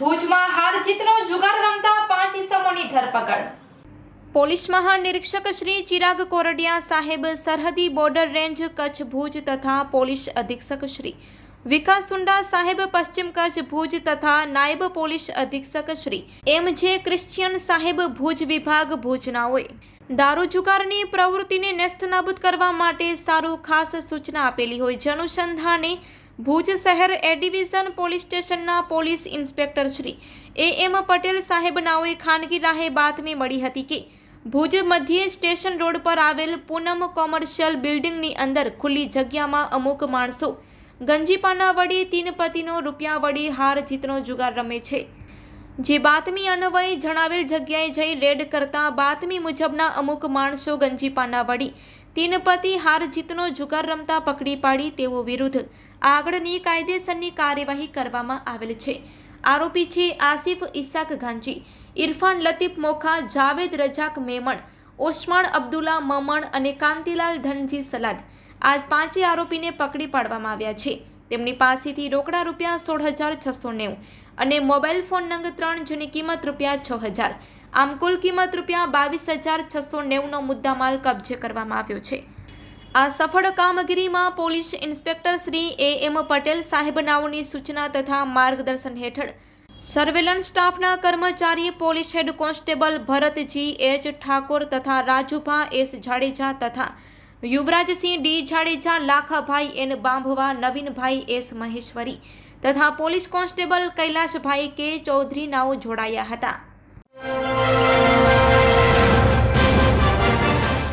ભુજમાં હાર જીતનો જુગાર રમતા પાંચ ઇસમોની ધરપકડ. પોલીસ મહાનિરીક્ષક શ્રી ચિરાગ કોરડિયા સાહેબ સરહદી બોર્ડર રેન્જ કચ્છ ભુજ તથા પોલીસ અધિક્ષક શ્રી વિકાસ સુંડા સાહેબ પશ્ચિમ કચ્છ ભુજ તથા નાયબ પોલીસ અધિક્ષક શ્રી એમ જે ક્રિશ્ચિયન સાહેબ ભુજ વિભાગ ભુજનાઓએ દારૂ જુગારની પ્રવૃત્તિને નેસ્તનાબૂદ કરવા માટે સારું ખાસ સૂચના આપેલી હોય. જે અનુસંધાને ભુજ શહેર એ ડિવિઝન પોલીસ સ્ટેશનના police inspector Shri A M Patel સાહેબ નાઓએ ખાનગી રાહે બાતમી મળી હતી કે ભુજ મધ્યે સ્ટેશન રોડ પર આવેલ પૂનમ કોમર્શિયલ બિલ્ડિંગની અંદર ખુલ્લી જગ્યામાં અમુક માણસો ગંજીપાના વડી તીન પતિનો રૂપિયા વડી હાર જીતનો જુગાર રમે છે. જે બાતમી અન્વયે જણાવેલ જગ્યાએ જઈ રેડ કરતા બાતમી મુજબના અમુક માણસો ગંજીપાના વડી તીનપતિ હાર જીતનો જુગાર રમતા પકડી પાડી તેઓ વિરુદ્ધ. આગળની કાયદેસરની કાર્યવાહી કરવામાં આવેલ છે. આરોપી છે આસિફ ઇસાક ગાંજી ઇરફાન લતીફ મોખા, જાવેદ રજાક મેમણ, ઓસ્માન અબ્દુલ્લા મમણ અને કાંતિલાલ ધનજી સલાડ. આ પાંચે આરોપીને પકડી પાડવામાં આવ્યા છે. તેમની પાસેથી રોકડા રૂપિયા સોળ હજાર છસો નેવું. અને મોબાઈલ ફોન નંગ ત્રણ જેની કિંમત રૂપિયા છ હજાર. આમ કુલ કિંમત રૂપિયા બાવીસ હજાર છસો નેવુંનો મુદ્દામાલ કબજે કરવામાં આવ્યો છે. આ સફળ કામગીરીમાં police inspector Shri A M Patel સાહેબનાઓની સૂચના તથા માર્ગદર્શન હેઠળ સર્વેલન્સ સ્ટાફના કર્મચારી, police head constable Bharatji, H Thakor તથા રાજુભા, એસ જાડેજા તથા Yuvrajsinh D Jadeja, Lakhabhai N Bambhava, Navinbhai S Maheshwari તથા પોલીસ કોન્સ્ટેબલ કૈલાશભાઈ કે ચૌધરી નાઓ જોડાયા હતા.